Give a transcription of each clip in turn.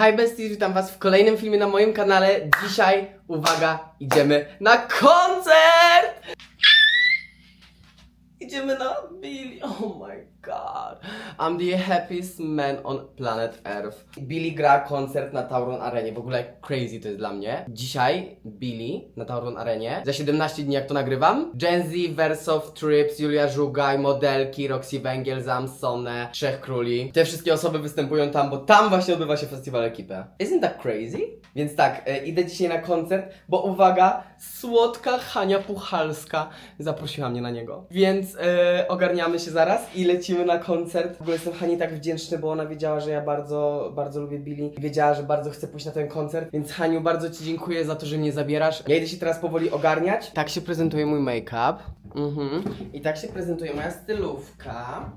Hi besties, witam was w kolejnym filmie na moim kanale. Dzisiaj, uwaga, idziemy na koncert! Idziemy na Billy, oh my god. I'm the happiest man on planet Earth. Billy gra koncert na Tauron Arenie, w ogóle crazy to jest dla mnie. Dzisiaj Billy na Tauron Arenie, za 17 dni jak to nagrywam. Gen Z, Versoft, Trips, Julia Żugaj, modelki, Roxy Węgiel, Zamsone, Trzech Króli. Te wszystkie osoby występują tam, bo tam właśnie odbywa się festiwal ekipy. Isn't that crazy? Więc tak, e, idę dzisiaj na koncert, bo uwaga, słodka Hania Puchalska zaprosiła mnie na niego. Więc e, ogarniamy się zaraz i lecimy na koncert. W ogóle jestem Hani tak wdzięczny, bo ona wiedziała, że ja bardzo, bardzo lubię Billy wiedziała, że bardzo chcę pójść na ten koncert. Więc Haniu, bardzo Ci dziękuję za to, że mnie zabierasz. Ja idę się teraz powoli ogarniać. Tak się prezentuje mój make-up. Mhm. I tak się prezentuje moja stylówka.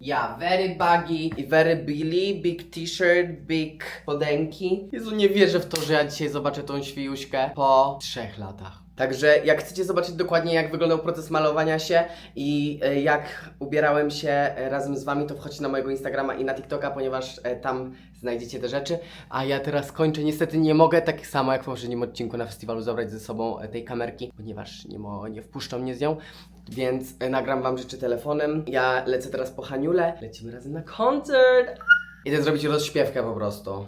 Ja, very baggy i very Billy, big t-shirt, big podenki. Jezu, nie wierzę w to, że ja dzisiaj zobaczę tą świjuśkę po trzech latach. Także jak chcecie zobaczyć dokładnie jak wyglądał proces malowania się i e, jak ubierałem się e, razem z wami, to wchodźcie na mojego Instagrama i na TikToka, ponieważ e, tam znajdziecie te rzeczy. A ja teraz kończę. Niestety nie mogę tak samo jak w poprzednim odcinku na festiwalu zabrać ze sobą tej kamerki, ponieważ nie, mo- nie wpuszczą mnie z nią. Więc nagram wam rzeczy telefonem. Ja lecę teraz po Haniule. Lecimy razem na koncert. Idę zrobić rozśpiewkę po prostu.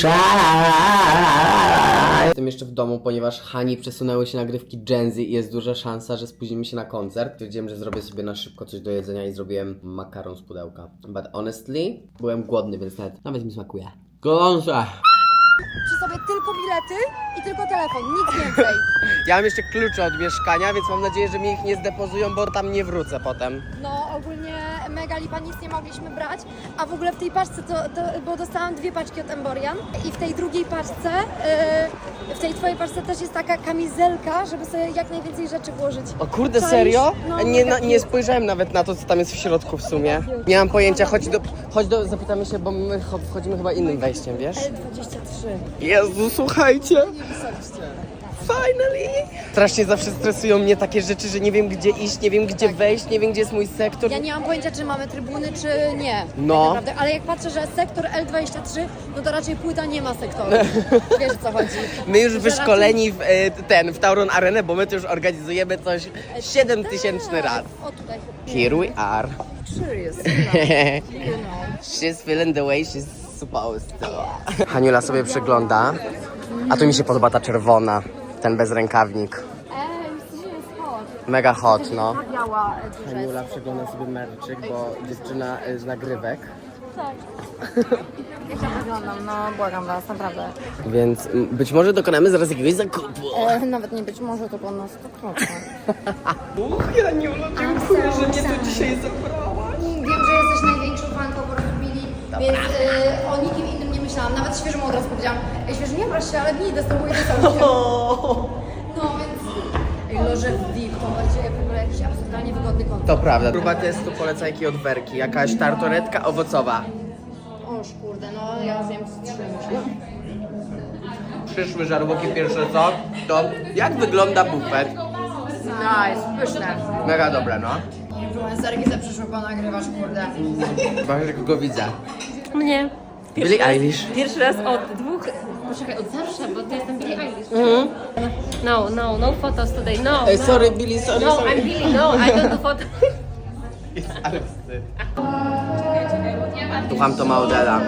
Jestem jeszcze w domu, ponieważ Hani przesunęły się nagrywki Gen Z i jest duża szansa, że spóźnimy się na koncert. Stwierdziłem, że zrobię sobie na szybko coś do jedzenia i zrobiłem makaron z pudełka. But honestly, byłem głodny, więc nawet, nawet mi smakuje. Gorące! Przy sobie tylko bilety i tylko telefon, nic więcej. Ja mam jeszcze klucze od mieszkania, więc mam nadzieję, że mi ich nie zdepozują, bo tam nie wrócę potem. No ogólnie mega lipa, nic nie mogliśmy brać, a w ogóle w tej paczce, to, to, bo dostałam dwie paczki od Emborian i w tej drugiej paczce, yy, w tej twojej paczce też jest taka kamizelka, żeby sobie jak najwięcej rzeczy włożyć. O kurde, Czaisz? serio? No, nie, mega na, nie spojrzałem nawet na to, co tam jest w środku w sumie. Nie mam pojęcia, chodź do, chodź do, zapytamy się, bo my cho- wchodzimy chyba innym wejściem, wiesz? L23. Jezu, słuchajcie! Finally! Strasznie zawsze stresują mnie takie rzeczy, że nie wiem gdzie iść, nie wiem gdzie wejść, nie wiem gdzie jest mój sektor. Ja nie mam pojęcia, czy mamy trybuny, czy nie. No. Tak naprawdę. Ale jak patrzę, że sektor L23, no to raczej płyta nie ma sektoru. Wiesz o co chodzi. My już Że wyszkoleni w e, ten, w Tauron Arenę, bo my tu już organizujemy coś 7 tysięczny raz. O tutaj. Here we are. Serious. You know. She's feeling the way she's supposed to. Haniula sobie przygląda, a tu mi się podoba ta czerwona, ten bez rękawnik. Ej, myślę, że jest hot. Mega hot, no. Biała. Haniula przegląda sobie merczyk, bo dziewczyna e, z nagrywek. Tak. Jak ja wyglądam, no błagam was, naprawdę. Więc być może dokonamy zaraz jakiegoś zakupu. E, nawet nie być może, tylko na 100%. Uch, Haniulo, dziękuję, że mnie tu dzisiaj zabrałaś. Wiem, że jesteś prostu Billy, więc e, o nikim innym nie myślałam. Nawet świeżemu od razu powiedziałam, ej świeżo nie się, ale Billy dostępuje do całości. No więc... Ej, loże VIP to bardziej w ogóle jakiś absurdalnie wygodny kontent. To prawda. Próba testu polecajki od Werki. Jakaś tartoretka owocowa. Oż kurde, no ja zjem z trzy myślę. Przyszły żarłoki pierwsze co? To jak wygląda bufet? Nice, pyszne. Mega dobre, no. Influencerki za przyszło ponagrywasz, kurde. Właśnie kogo widzę. Mnie. Billie raz- Eilish. Pierwszy raz od dwóch. Poczekaj, od zawsze, bo to jestem Billie Eilish. No, no, no photos today, no. Mhm. Ej, no. sorry Billy, sorry, No, sorry. I'm Billie, no, I don't do photos. Ale wstyd. Słucham to Maudela.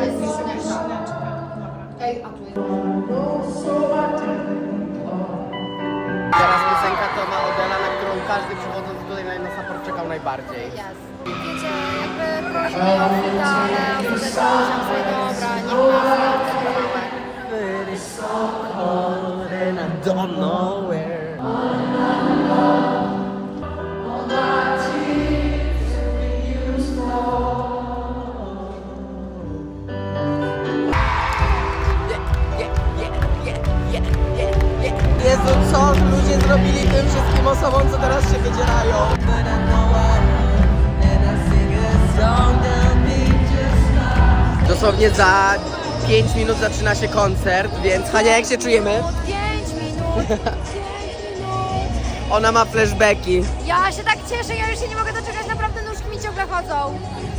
Ej, a tu jest... Teraz piosenka to Maudela, na którą każdy przychodząc najbardziej. I don't. Jezu, co ludzie zrobili tym wszystkim osobom, co teraz się wydzielają? Dosłownie za 5 minut zaczyna się koncert, więc Hania, jak się czujemy? 5 minut, 5 minut. Ona ma flashbacki. Ja się tak cieszę, ja już się nie mogę doczekać, naprawdę nóżki mi ciągle chodzą.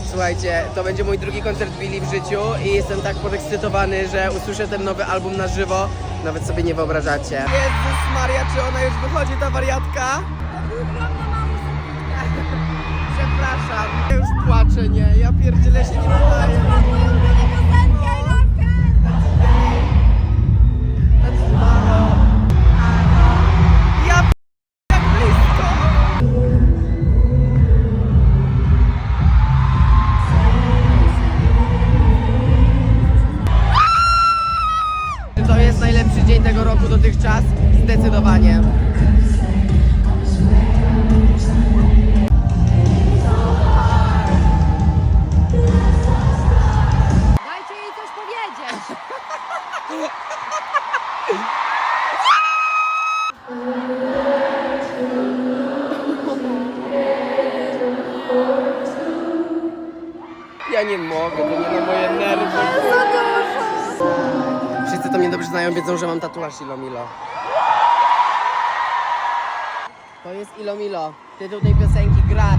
Słuchajcie, to będzie mój drugi koncert Billy w życiu i jestem tak podekscytowany, że usłyszę ten nowy album na żywo. Nawet sobie nie wyobrażacie. Jezus Maria, czy ona już wychodzi, ta wariatka? Przepraszam. Ja już płaczę, nie? Ja pierdzielę się nie nadaję. Dotychczas? Zdecydowanie. Tatuaż Ilomilo. To jest Ilomilo. Tytuł tej piosenki gra.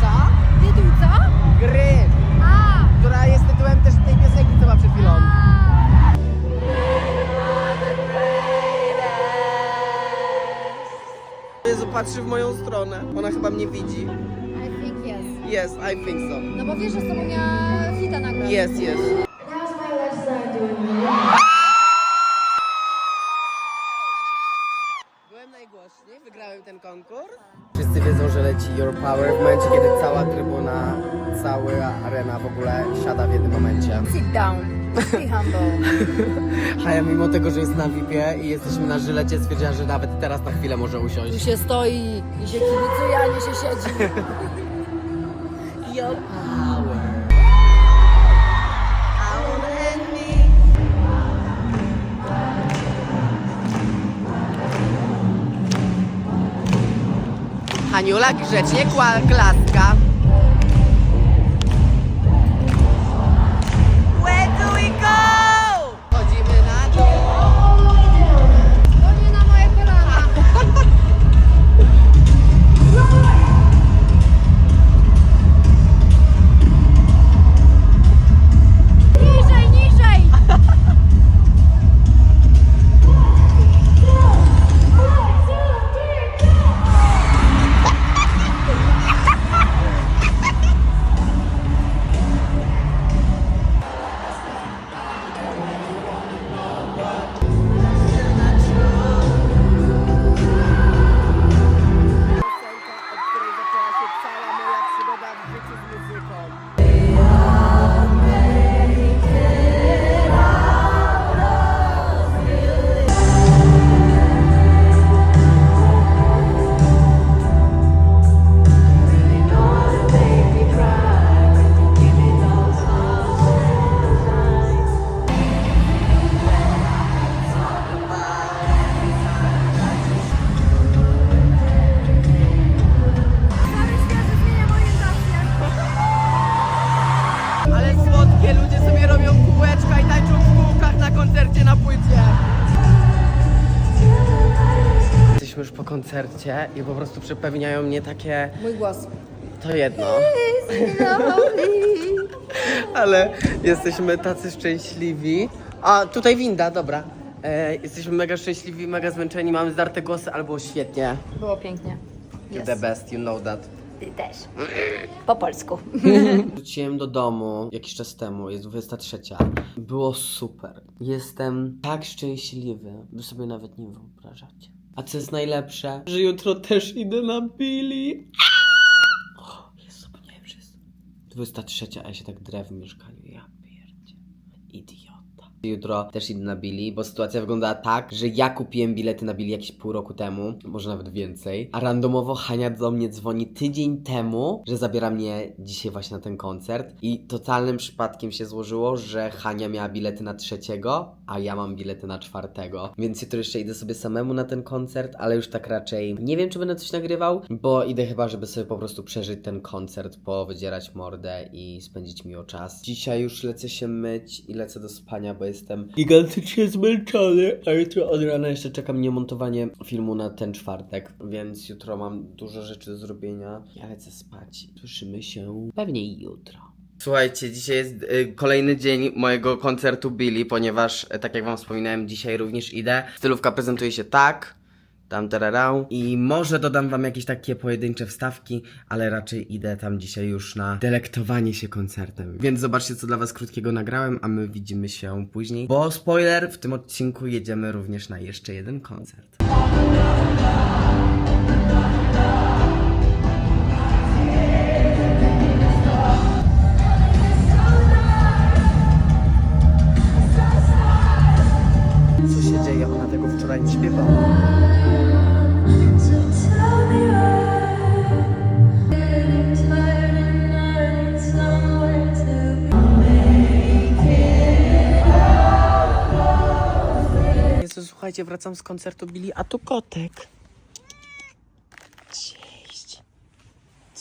Co? Tytuł co? Gry, A! która jest tytułem też tej piosenki, co ma przed chwilą. Jezu, patrzy w moją stronę. Ona chyba mnie widzi. I think yes. Yes, I think so. No bo wiesz, że z tobą miała fita nagrać. Yes, yes. Your Power w momencie, kiedy cała trybuna, cała arena w ogóle siada w jednym momencie. Sit down. Be humble. A ja mimo tego, że jest na VIP-ie i jesteśmy na żylecie, stwierdziłam, że nawet teraz na chwilę może Tu usiąść. się stoi i się kibicuje, a nie się siedzi. Your Power. Haniula grzecznie kła- klaska. Koncercie i po prostu przepewniają mnie takie... Mój głos. To jedno. Ale jesteśmy tacy szczęśliwi. A, tutaj winda, dobra. E, jesteśmy mega szczęśliwi, mega zmęczeni, mamy zdarte głosy, ale było świetnie. Było pięknie. You're the best, you know that. Ty też. Po polsku. Wróciłem do domu jakiś czas temu, jest 23. Było super. Jestem tak szczęśliwy, wy sobie nawet nie wyobrażacie. A co jest najlepsze? Że jutro też idę na Billy. O, Jezu, zapomniałem, jest 23, a ja się tak drę w mieszkaniu. Ja pierdzie. Idiota. Jutro też idę na Billy, bo sytuacja wyglądała tak, że ja kupiłem bilety na Billy jakieś pół roku temu, może nawet więcej, a randomowo Hania do mnie dzwoni tydzień temu, że zabiera mnie dzisiaj właśnie na ten koncert i totalnym przypadkiem się złożyło, że Hania miała bilety na trzeciego, a ja mam bilety na czwartego, więc jutro jeszcze idę sobie samemu na ten koncert, ale już tak raczej nie wiem, czy będę coś nagrywał, bo idę chyba, żeby sobie po prostu przeżyć ten koncert, powydzierać mordę i spędzić miło czas. Dzisiaj już lecę się myć i lecę do spania, bo jestem gigantycznie zmęczony, a jutro od rana jeszcze czekam niemontowanie filmu na ten czwartek, więc jutro mam dużo rzeczy do zrobienia. Ja lecę spać. Słyszymy się pewnie jutro. Słuchajcie, dzisiaj jest y, kolejny dzień mojego koncertu Billy, ponieważ, y, tak jak wam wspominałem, dzisiaj również idę. Stylówka prezentuje się tak, tam tererał i może dodam wam jakieś takie pojedyncze wstawki, ale raczej idę tam dzisiaj już na delektowanie się koncertem. Więc zobaczcie, co dla was krótkiego nagrałem, a my widzimy się później. Bo spoiler, w tym odcinku jedziemy również na jeszcze jeden koncert. Co się dzieje? Ona tego wczoraj nie śpiewała. Słuchajcie, wracam z koncertu Billy, a tu kotek. Cześć.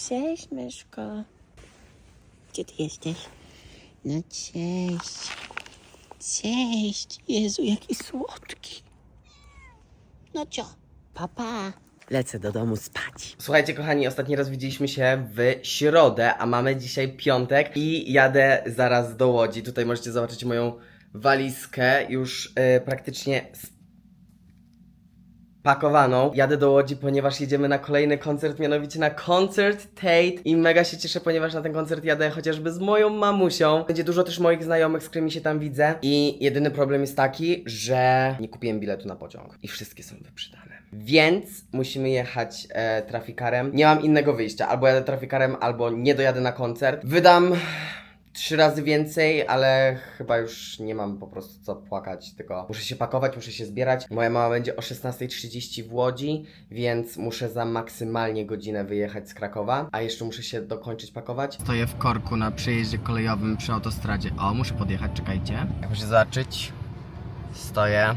Cześć, myszko. Gdzie ty jesteś? No cześć. Cześć. Jezu, jaki słodki. No cio. Papa. Lecę do domu spać. Słuchajcie, kochani, ostatni raz widzieliśmy się w środę, a mamy dzisiaj piątek i jadę zaraz do Łodzi. Tutaj możecie zobaczyć moją walizkę już e, praktycznie pakowaną. Jadę do Łodzi, ponieważ jedziemy na kolejny koncert, mianowicie na koncert Tate i mega się cieszę, ponieważ na ten koncert jadę chociażby z moją mamusią. Będzie dużo też moich znajomych, z którymi się tam widzę i jedyny problem jest taki, że nie kupiłem biletu na pociąg i wszystkie są wyprzedane. Więc musimy jechać e, trafikarem. Nie mam innego wyjścia. Albo jadę trafikarem, albo nie dojadę na koncert. Wydam trzy razy więcej, ale chyba już nie mam po prostu co płakać, tylko muszę się pakować, muszę się zbierać. Moja mama będzie o 16.30 w Łodzi, więc muszę za maksymalnie godzinę wyjechać z Krakowa, a jeszcze muszę się dokończyć pakować. Stoję w korku na przejeździe kolejowym przy autostradzie. O, muszę podjechać, czekajcie. Jak muszę zobaczyć. Stoję.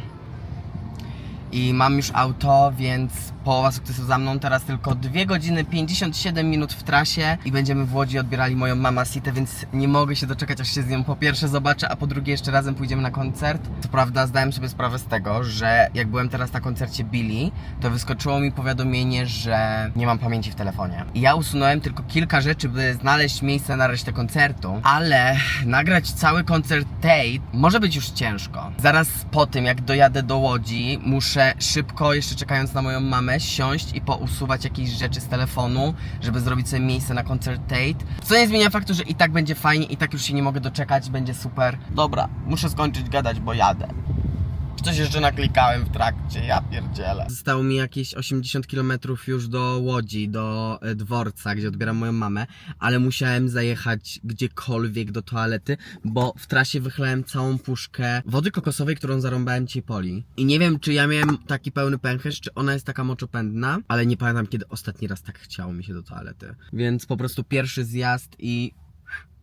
I mam już auto, więc połowa sukcesu za mną. Teraz tylko 2 godziny 57 minut w trasie i będziemy w Łodzi odbierali moją mama Sitę, więc nie mogę się doczekać, aż się z nią po pierwsze zobaczę, a po drugie jeszcze razem pójdziemy na koncert. Co prawda zdałem sobie sprawę z tego, że jak byłem teraz na koncercie Billy, to wyskoczyło mi powiadomienie, że nie mam pamięci w telefonie. I ja usunąłem tylko kilka rzeczy, by znaleźć miejsce na resztę koncertu, ale nagrać cały koncert Tate może być już ciężko. Zaraz po tym, jak dojadę do Łodzi, muszę szybko, jeszcze czekając na moją mamę, siąść i pousuwać jakieś rzeczy z telefonu, żeby zrobić sobie miejsce na koncert Tate. Co nie zmienia faktu, że i tak będzie fajnie, i tak już się nie mogę doczekać, będzie super. Dobra, muszę skończyć gadać, bo jadę. Coś jeszcze naklikałem w trakcie, ja pierdzielę. Zostało mi jakieś 80 km już do Łodzi, do e, dworca, gdzie odbieram moją mamę, ale musiałem zajechać gdziekolwiek do toalety, bo w trasie wychlałem całą puszkę wody kokosowej, którą zarąbałem ci poli. I nie wiem, czy ja miałem taki pełny pęcherz, czy ona jest taka moczopędna, ale nie pamiętam, kiedy ostatni raz tak chciało mi się do toalety. Więc po prostu pierwszy zjazd i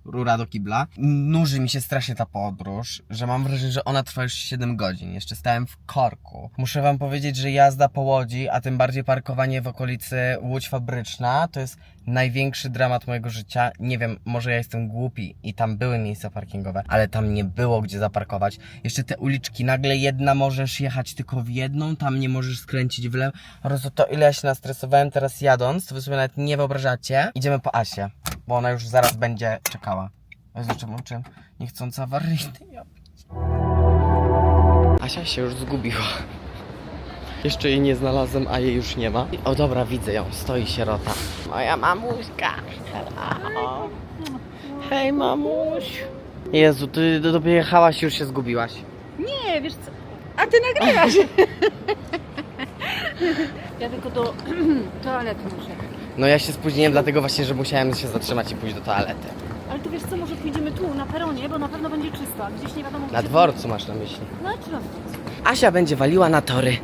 rura do kibla. Nuży mi się strasznie ta podróż, że mam wrażenie, że ona trwa już 7 godzin. Jeszcze stałem w korku. Muszę wam powiedzieć, że jazda po Łodzi, a tym bardziej parkowanie w okolicy Łódź Fabryczna, to jest największy dramat mojego życia. Nie wiem, może ja jestem głupi i tam były miejsca parkingowe, ale tam nie było gdzie zaparkować. Jeszcze te uliczki, nagle jedna możesz jechać tylko w jedną, tam nie możesz skręcić w lewo. Po prostu to ile ja się nastresowałem teraz jadąc, to wy sobie nawet nie wyobrażacie. Idziemy po Asię, bo ona już zaraz będzie czekała. Czemu, czym? Niechcąca awaryjny. Asia się już zgubiła. Jeszcze jej nie znalazłem, a jej już nie ma. O dobra, widzę ją, stoi sierota. Moja mamuśka. Hello. Hej mamuś. Jezu, ty do- dopiero jechałaś i już się zgubiłaś. Nie, wiesz co? A ty nagrywasz! ja tylko do toalety muszę. No ja się spóźniłem dlatego właśnie, że musiałem się zatrzymać i pójść do toalety. Ale to wiesz co, może pójdziemy tu, na peronie, bo na pewno będzie czysto. a Gdzieś nie wiadomo Na gdzie- dworcu masz na myśli. No czy na dworcu? Asia będzie waliła na tory.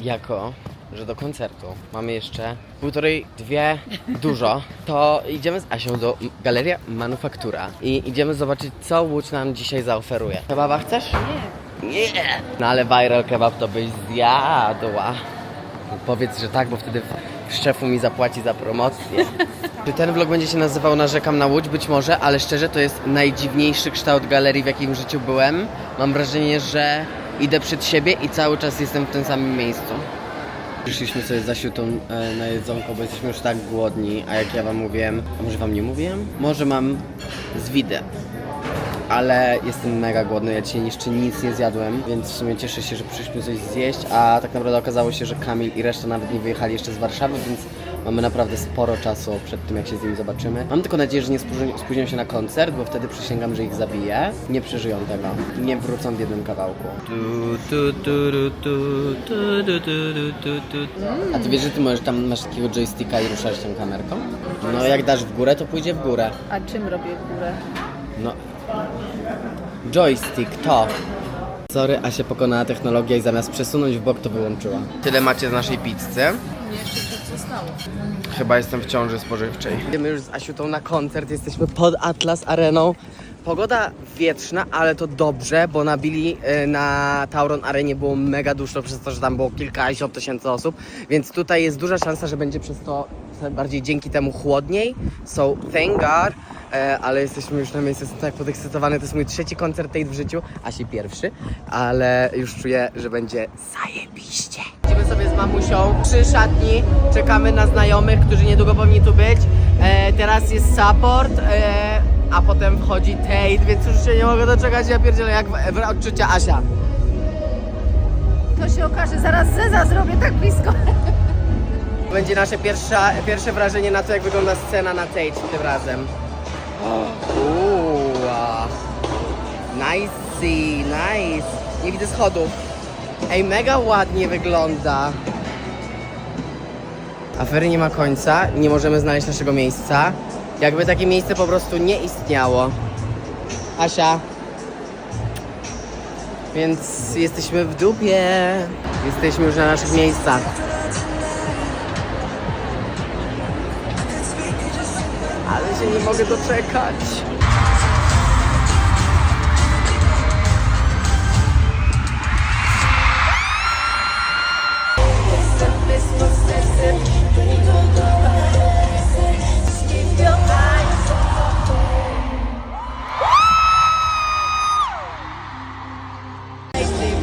Jako, że do koncertu mamy jeszcze półtorej, dwie, dużo, to idziemy z Asią do M- Galeria Manufaktura i idziemy zobaczyć, co Łódź nam dzisiaj zaoferuje. Kebaba chcesz? Nie. Nie! No ale viral kebab to byś zjadła. Powiedz, że tak, bo wtedy Szefu mi zapłaci za promocję. Ten vlog będzie się nazywał Narzekam na Łódź? Być może, ale szczerze to jest najdziwniejszy kształt galerii, w jakim życiu byłem. Mam wrażenie, że idę przed siebie i cały czas jestem w tym samym miejscu. Przyszliśmy sobie za siutą e, na jedzonko, bo jesteśmy już tak głodni, a jak ja wam mówiłem, a może wam nie mówiłem? Może mam zwidę. Ale jestem mega głodny, ja dzisiaj jeszcze nic nie zjadłem, więc w sumie cieszę się, że przyszliśmy coś zjeść, a tak naprawdę okazało się, że Kamil i reszta nawet nie wyjechali jeszcze z Warszawy, więc mamy naprawdę sporo czasu przed tym, jak się z nimi zobaczymy. Mam tylko nadzieję, że nie spóźnią, się na koncert, bo wtedy przysięgam, że ich zabiję. Nie przeżyją tego. Nie wrócą w jednym kawałku. A ty wiesz, że ty możesz tam, masz takiego joysticka i ruszasz tą kamerką? No jak dasz w górę, to pójdzie w górę. A czym robię górę? No. Joystick, to. Sorry, a się pokonała technologia i zamiast przesunąć w bok, to wyłączyła. Tyle macie z naszej pizzy. Nie, jeszcze coś zostało. Chyba jestem w ciąży spożywczej. Idziemy już z Asiutą na koncert, jesteśmy pod Atlas Areną. Pogoda wietrzna, ale to dobrze, bo nabili y, na Tauron Arenie było mega dużo, przez to, że tam było kilkadziesiąt tysięcy osób, więc tutaj jest duża szansa, że będzie przez to bardziej dzięki temu chłodniej. So thank God, e, ale jesteśmy już na miejscu, jestem tak podekscytowany, to jest mój trzeci koncert tej w życiu, Asi pierwszy, ale już czuję, że będzie zajebiście. Idziemy sobie z mamusią przy szatni, czekamy na znajomych, którzy niedługo powinni tu być. E, teraz jest support, e, a potem wchodzi Tate, więc już się nie mogę doczekać, ja pierdzielę jak w, w odczucia Asia. To się okaże, zaraz Zeza zrobię tak blisko. Będzie nasze pierwsza, pierwsze wrażenie na to, jak wygląda scena na Tate tym razem. Uuu, nice, nice. Nie widzę schodów. Ej, mega ładnie wygląda. Afery nie ma końca, nie możemy znaleźć naszego miejsca. Jakby takie miejsce po prostu nie istniało. Asia. Więc jesteśmy w dupie. Jesteśmy już na naszych miejscach. Się nie mogę doczekać. Nie,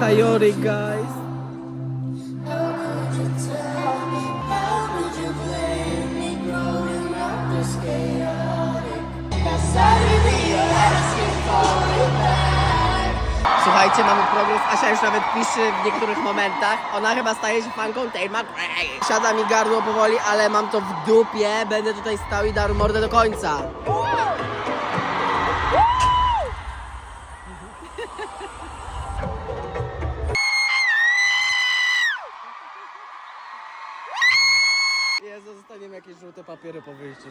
Kajory, guys. Słuchajcie, mamy progres. Asia już nawet pisze w niektórych momentach. Ona chyba staje się fanką Tate McRae. Siada mi gardło powoli, ale mam to w dupie. Będę tutaj stał i dał mordę do końca. Żółte papiery po wyjściu.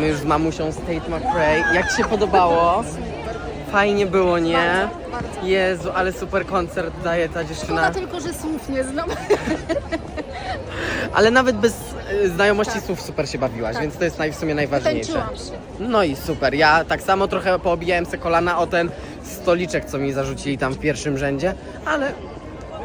Wracamy już z mamusią z Tate McRae. Jak Ci się podobało? Fajnie było, nie? Jezu, ale super koncert daje ta dziewczyna. Szkoda tylko, że słów nie znam. Ale nawet bez y, znajomości słów super się bawiłaś, więc to jest naj, w sumie najważniejsze. Się. No i super. Ja tak samo trochę poobijałem se kolana o ten stoliczek, co mi zarzucili tam w pierwszym rzędzie, ale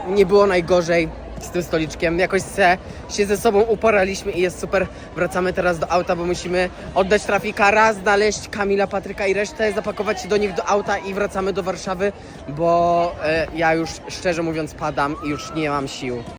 nie było najgorzej. Z tym stoliczkiem. Jakoś se, się ze sobą uporaliśmy i jest super. Wracamy teraz do auta, bo musimy oddać trafikara, znaleźć Kamila, Patryka i resztę, zapakować się do nich do auta i wracamy do Warszawy, bo e, ja już szczerze mówiąc padam i już nie mam sił.